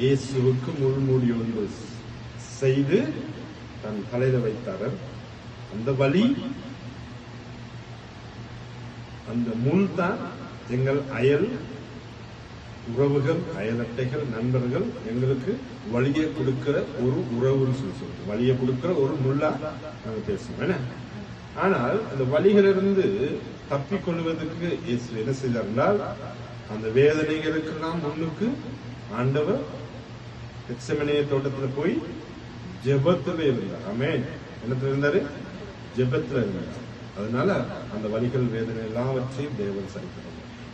இயேசுவுக்கு முள்மூடி ஒன்று செய்து தன் தலையில வைத்தார். அந்த வழி அந்த முள் தான் எங்கள் அயல் உறவுகள் அயலட்டைகள் நண்பர்கள் எங்களுக்கு வழியை கொடுக்கிற ஒரு உறவுன்னு சொல்லி சொல்றோம் வழியை கொடுக்கிற ஒரு முள்ளா நாங்க பேசுவோம் என்ன? ஆனால் அந்த வழிகளிலிருந்து தப்பிக்கொள்வதற்கு இயேசு என்ன செய்தார் என்றால் அந்த வேதனைகளுக்கெல்லாம் முன்னுக்கு ஆண்டவர் எக்ஸமனைய தோட்டத்துல போய் ஜெபத்துல இருந்தார் ஆமென். என்னத்துல இருந்தாரு? ஜெபத்துல இருந்தார். அதனால அந்த வலிகள் வேதனை எல்லாவற்றையும் தேவன் சரிக்கிறார்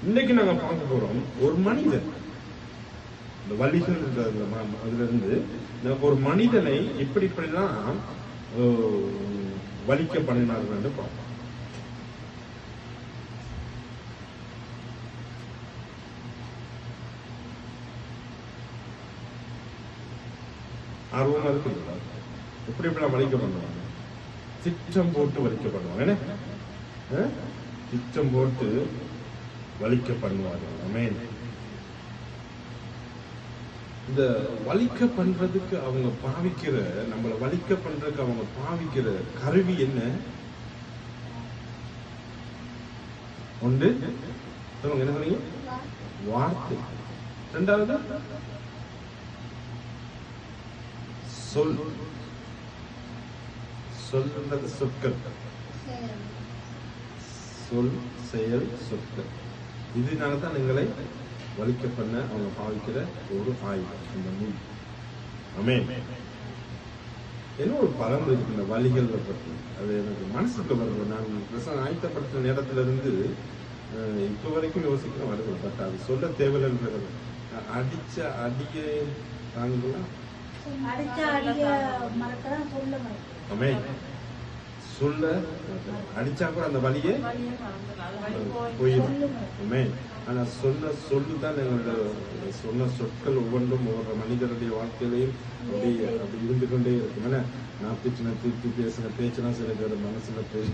இன்னைக்கு நாங்க பார்க்க போறோம் ஒரு மனிதன். இந்த வலிகள் இருக்கிறதுல அதுல இருந்து நம்ம ஒரு மனிதனை இப்படி இப்படிலாம் வலிக்க பண்ணினார்கள் என்று பார்ப்போம். ஆர்வமா இருக்குங்களா எப்படி இப்படிலாம் வலிக்க பண்ணுவாங்க? திட்டம் போட்டு வலிக்க பண்ணுவாங்க. என்ன? திட்டம் போட்டு வலிக்க பண்ணுவாங்க. அமேன் இந்த வலிக்க பண்றதுக்கு அவங்க பாவிக்கிற நம்மள வலிக்க பண்றதுக்கு அவங்க பாவிக்கிற கருவி என்ன? ஒன்று. என்ன சொன்னீங்க? வார்த்தை. ரெண்டாவது. சொல். சொல்றது சொற்கள். சொல் செயல் சொற்கள். இதனால தான் எங்களை வலிக்க பண்ண அவங்க பாவிக்கிற ஒரு ஆய்வு இந்த நூல். அமே என்ன ஒரு பலம் இருக்கு இந்த வலிகள் பற்றி அது எனக்கு மனசுக்கு வருது. நான் பிரசங்க ஆயத்தப்படுத்தின நேரத்துல இருந்து இப்போ வரைக்கும் யோசிக்கிற வருது. பட் அது சொல்ல தேவையில்லைன்றது. அடிச்ச அடிய தாங்கலாம் அடிச்சா மறக்கலாம் சொல்ல அமே சொல்ல அடிச்சா கூட அந்த வலியே போயிடும் ஆமே ஆனா சொன்ன சொல்லு தான் எங்களோட சொன்ன சொற்கள் ஒவ்வொன்றும் ஒவ்வொரு மனிதருடைய வாழ்க்கையிலையும் அப்படி அப்படி இருந்து கொண்டே இருக்கும். ஏன்னா நான் திட்டின திருப்பி பேசின பேச்சுனா சில பேர் மனசுல பேச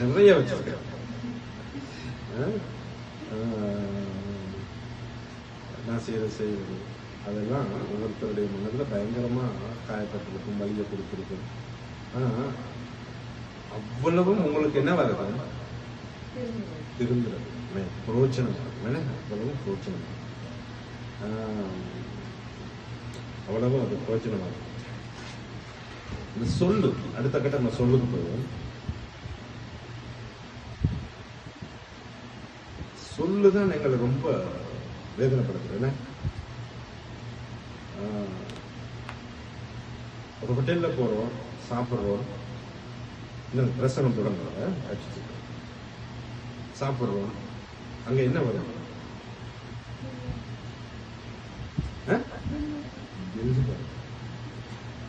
நிறைய வச்சிருக்கேன் நான் செய்யற செய்யறது. அதெல்லாம் ஒவ்வொருத்தருடைய மனதில் பயங்கரமாக காயப்பட்டிருக்கும் வழியை கொடுத்திருக்கும். ஆனால் அவ்வளவும் உங்களுக்கு என்ன வருது திருந்துறது புரோச்சனம் வரும். அவ்வளவும் புரோச்சனம் அவ்வளவும் அது புரோச்சனமாக இருக்கும் இந்த சொல்லு அடுத்த கட்டம் நம்ம சொல்லுக்கு போவோம். சொல்லுதான் எங்களை ரொம்ப வேதனைப்படுத்துறேன் என்ன ஆஹ், ஒரு ஹோட்டலில் போகிறோம் சாப்பிட்றோம். இந்த பிரசனம் தொடங்குறோம் அடிச்சுட்டு. சாப்பிட்றோம். அங்கே என்ன வரும்? ஆ?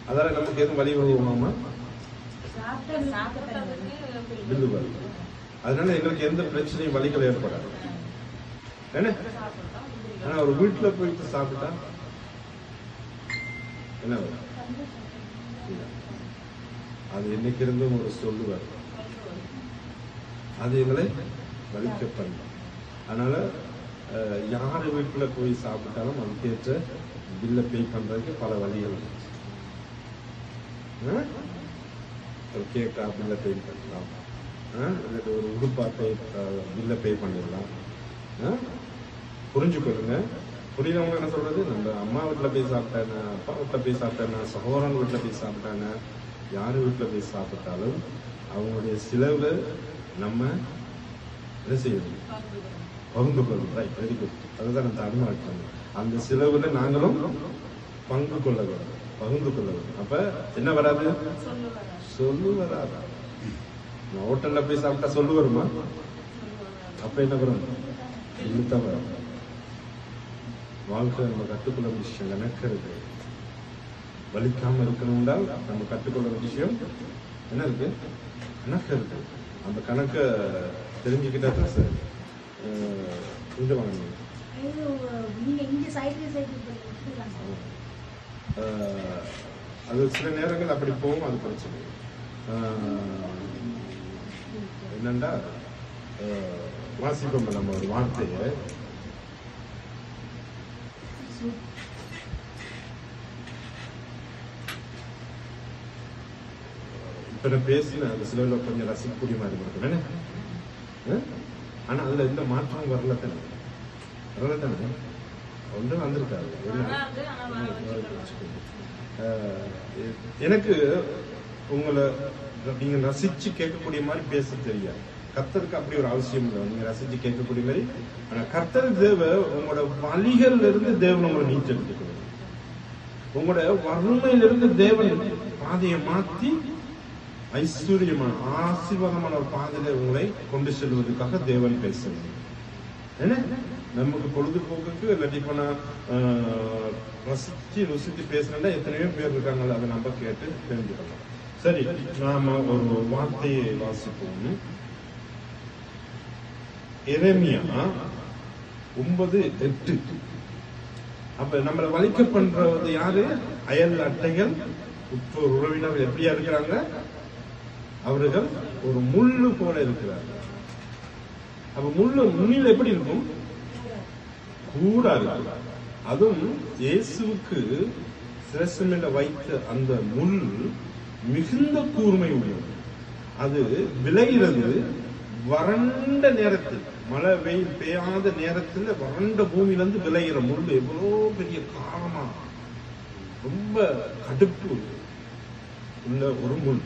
அதால நமக்கு எதுவும் வழி வருவோமாமா அதனால எங்களுக்கு எந்த பிரச்சனையும் வழிகள் ஏற்படாது. என்ன? ஆனா ஒரு வீட்டுல போயிட்டு சாப்பிட்டா என்ன வரும்? இல்ல. அது என்னைக்கு இருந்தும் ஒரு சொல்லுவார் அது எங்களை வலிக்க பண்ணும் அதனால யார் வீட்டில் போய் சாப்பிட்டாலும் அதுக்கேற்ற பில்லை பே பண்றதுக்கு பல வழிகள் இருக்கு. ஆ? ஒரு பில்லை பே பண்ணலாம் இல்லாட்டி ஒரு உடுப்பா பே பில்லை பே பண்ணிடலாம் ஆ? புரிஞ்சுக்கொள்ளுங்க புரியுறவங்க என்ன சொல்றது? நம்ம அம்மா வீட்டில் போய் சாப்பிட்டாங்க அப்பா வீட்டில் போய் சாப்பிட்டாங்க சகோதரன் வீட்டில் போய் சாப்பிட்டாங்க யார் வீட்டில் போய் சாப்பிட்டாலும் அவங்களுடைய செலவில் நம்ம என்ன செய்யணும் பகிர்ந்து கொள்ளணும் ரைட் வெரி குட் அதுதான் அந்த அனுமானிட்டாங்க அந்த செலவில் நாங்களும் பங்கு கொள்ள வேண்டும். பகிர்ந்து கொள்ள வேண்டும். அப்ப என்ன வராது? சொல்லு வராதா? நான் ஹோட்டல்ல போய் சாப்பிட்டா சொல்லு வருமா? அப்ப என்ன வரும்? இழுத்த வரும். வாழ்க்கை நம்ம கற்றுக்கொள்ள விஷயம் நினைக்கிறது வலிக்காம இருக்கணும்னா நம்ம கற்றுக்கொள்ள விஷயம் என்ன இருக்கு கணக்கு இருக்கு அந்த கணக்கை தெரிஞ்சுக்கிட்டா தான் சார் வாங்க. இது ஆஹ், அது சில நேரங்கள் அப்படி போகும் அது பிரச்சனை என்னண்டா வாசிப்போம் நம்ம ஒரு வார்த்தையை. இப்ப நான் பேசின அந்த சிலவுல கொஞ்சம் ரசிக்கக்கூடிய மாதிரி இருக்கும் என்ன? ஆனா அதுல எந்த மாற்றம் வரல தானே. வரல தானே. ஒன்றும் வந்திருக்காது. ஆஹ் எனக்கு உங்களை நீங்க ரசிச்சு கேட்கக்கூடிய மாதிரி பேச தெரியாது. கர்த்தருக்கு அப்படி ஒரு அவசியம் இல்லை. நீங்க ரசிச்சு கேட்கக்கூடிய மாதிரி. ஆனா கர்த்தர் தேவ உங்களோட வழிகள்ல இருந்து தேவன் உங்களை நீச்செடுத்துக்கணும் உங்களோட வறுமையிலிருந்து தேவன் பாதையை மாத்தி ஐஸ்வர்யமான ஆசீர்வாதமான ஒரு பாதையில உங்களை கொண்டு செல்வதற்காக தேவன் பேசுறது. என்ன? நமக்கு பொழுதுபோக்குக்கு இல்லாட்டி இப்ப ஆஹ், ரசிச்சு ருசிச்சு பேசுறேன்னா எத்தனையோ பேர் இருக்காங்கல்ல அதை நம்ம கேட்டு தெரிஞ்சுக்கலாம். சரி நாம ஒரு வார்த்தையை வாசிப்போம். எரேமியா ஒன்பது எட்டு. அப்ப நம்மளை வலிக்க பண்றது யாரு? அயல் அட்டைகள். உற்றோர் உறவினர்கள் எப்படியா இருக்கிறாங்க? அவர்கள் ஒரு முள்ளு போல இருக்கிறார்கள் அப்ப முள்ளு நுனியில எப்படி இருக்கும்? கூடா இருக்கும். அதுவும் இயேசுவுக்கு சிரசமில வைத்த அந்த முள் மிகுந்த கூர்மை உடையது. அது விளைகிறது வறண்ட நேரத்தில். மழை வெயில் பெய்யாத நேரத்தில் வறண்ட பூமியில இருந்து விளைகிற முள் எவ்வளோ பெரிய காரமா ரொம்ப கடுப்பு உள்ள ஒரு முள்.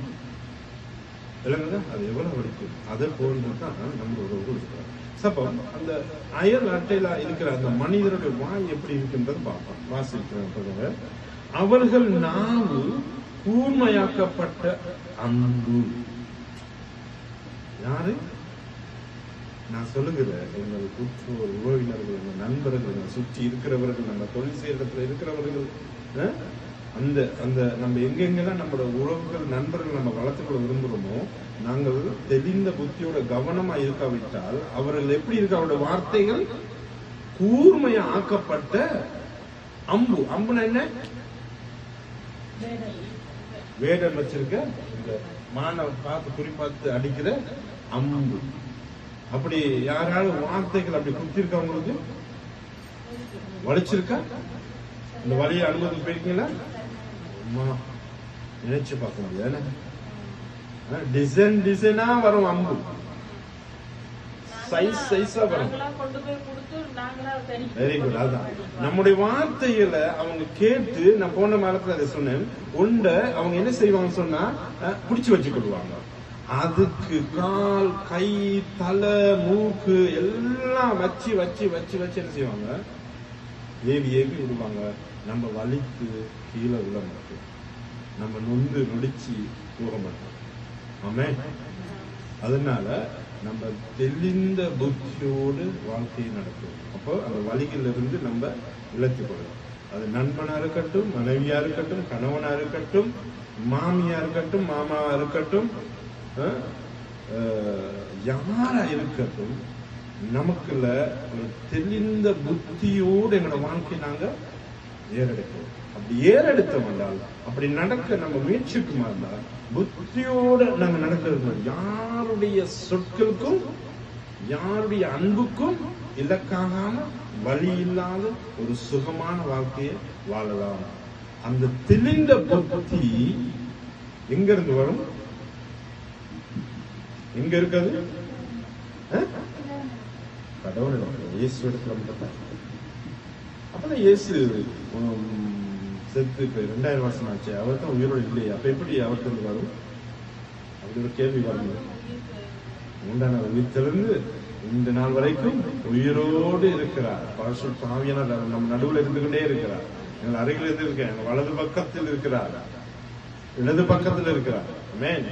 விளங்குதா? அது எவ்வளவு வலிக்கும் அதை போன்று தான் நம்மளோட உறவு இருக்கிறார் சப்போ அந்த அயல் அட்டையில இருக்கிற அந்த மனிதருடைய வாய் எப்படி இருக்குன்றது பார்ப்போம். வாசிக்கிறேன் அவர்கள் நாவு கூர்மையாக்கப்பட்ட அன்பு யாரு? நான் சொல்லுகிறேன் எங்கள் குற்றோர் உறவினர்கள் எங்கள் நண்பர்கள் எங்களை சுற்றி இருக்கிறவர்கள் நம்ம தொழில் செய்யறதுல இருக்கிறவர்கள் அந்த அந்த நம்ம எங்கெங்கெல்லாம் நம்மளோட உறவுகள் நண்பர்கள் நம்ம வளர்த்துக்கொள்ள விரும்புகிறோமோ நாங்கள் தெளிந்த புத்தியோட கவனமா இருக்காவிட்டால் அவர்கள் எப்படி இருக்க? அவருடைய வார்த்தைகள் கூர்மையா ஆக்கப்பட்ட அம்பு. அம்புனா என்ன? வேடன் வச்சிருக்க இந்த மானை பார்த்து குறி பார்த்து அடிக்கிற அம்பு. அப்படி யாராவது வார்த்தைகள் அப்படி குத்திருக்கா உங்களுக்கு? வலிச்சிருக்கா? இந்த வலியை அனுபவம் போயிருக்கீங்களா? நினைச்சு பார்க்க முடியாது டிசைன் டிசைனா வரும் அம்பு. சைஸ் சைஸா வரும். வெரி குட் அதான். நம்முடைய வார்த்தைகளை அவங்க கேட்டு நான் போன காலத்துல அதை சொன்னேன். உண்ட அவங்க என்ன செய்வாங்க சொன்னா புடிச்சு வச்சு கொள்வாங்க அதுக்கு கால் கை தலை மூக்கு எல்லாம் வச்சு வச்சு வச்சு வச்சு என்ன செய்வாங்க? ஏவி ஏவி விடுவாங்க. நம்ம வலித்து கீழே விழ மாட்டோம். நம்ம நொந்து நொடிச்சு போக மாட்டோம். ஆமே? அதனால நம்ம தெளிந்த புத்தியோடு வாழ்க்கையை நடக்கும் அப்போ அந்த வழிகளில் இருந்து நம்ம விலக்கிக் கொள்ளலாம். அது நண்பனா இருக்கட்டும் மனைவியா இருக்கட்டும் கணவனா இருக்கட்டும் மாமியா இருக்கட்டும் மாமாவா இருக்கட்டும் அஹ், இருக்கட்டும் நமக்குள்ள ஒரு தெளிந்த புத்தியோடு எங்களோட வாழ்க்கை நாங்கள் ஏறெடுக்கிறோம். அப்படி ஏறெடுத்தோம் என்றால் அப்படி நடக்க நம்ம முயற்சிக்குமா இருந்தால் புத்தியோடு நாங்க நடக்கிறது யாருடைய சொற்களுக்கும் யாருடைய அன்புக்கும் இலக்காகாம வழி இல்லாத ஒரு சுகமான வாழ்க்கையை வாழலாம். அந்த தெளிந்த புத்தி எங்கிருந்து வரும்? எங்க இருக்காது? அஹ்? கடவுள் இயேசு இடத்துல மட்டும்தான் அப்பதான் இயேசு செத்து இப்ப ரெண்டாயிரம் வருஷம் ஆச்சு. அவர் தான் உயிரோடு இல்லையே. அப்ப எப்படி அவர்கிட்ட இருந்து வரும்? அப்படி ஒரு கேள்வி வரணும் உண்டான உயிர்த்தெழுந்து இந்த நாள் வரைக்கும் உயிரோடு இருக்கிறார். பரசு பாவியனர் நம்ம நடுவில் இருந்து கொண்டே இருக்கிறார். எங்கள் அருகில் இருந்து இருக்க எங்கள் வலது பக்கத்தில் இருக்கிறார். இடது பக்கத்தில் இருக்கிறார். ஆமென்.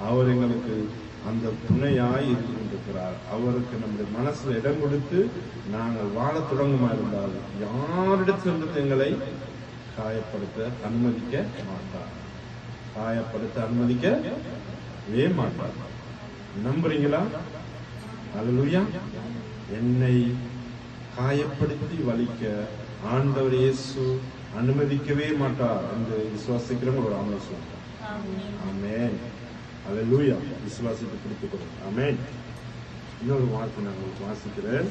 அவர் எங்களுக்கு அந்த துணையாய் இருந்து கொண்டிருக்கிறார் அவருக்கு நம்முடைய மனசுல இடம் கொடுத்து நாங்கள் வாழத் தொடங்குமா இருந்தால் யாரிடத்திலிருந்து எங்களை காயப்படுத்த அனுமதிக்க மாட்டார். காயப்படுத்த அனுமதிக்கவே மாட்டார். நம்புறீங்களா? அல்லேலூயா என்னை காயப்படுத்தி வலிக்க ஆண்டவர் இயேசு அனுமதிக்கவே மாட்டார் என்று விசுவாசிக்கிறவங்க ஒரு ஆமை சொல்றாங்க ஆமென் அல்லேலூயா விசுவாசித்து பிடித்துக் இன்னொரு வார்த்தை நான் உங்களுக்கு வாசிக்கிறேன்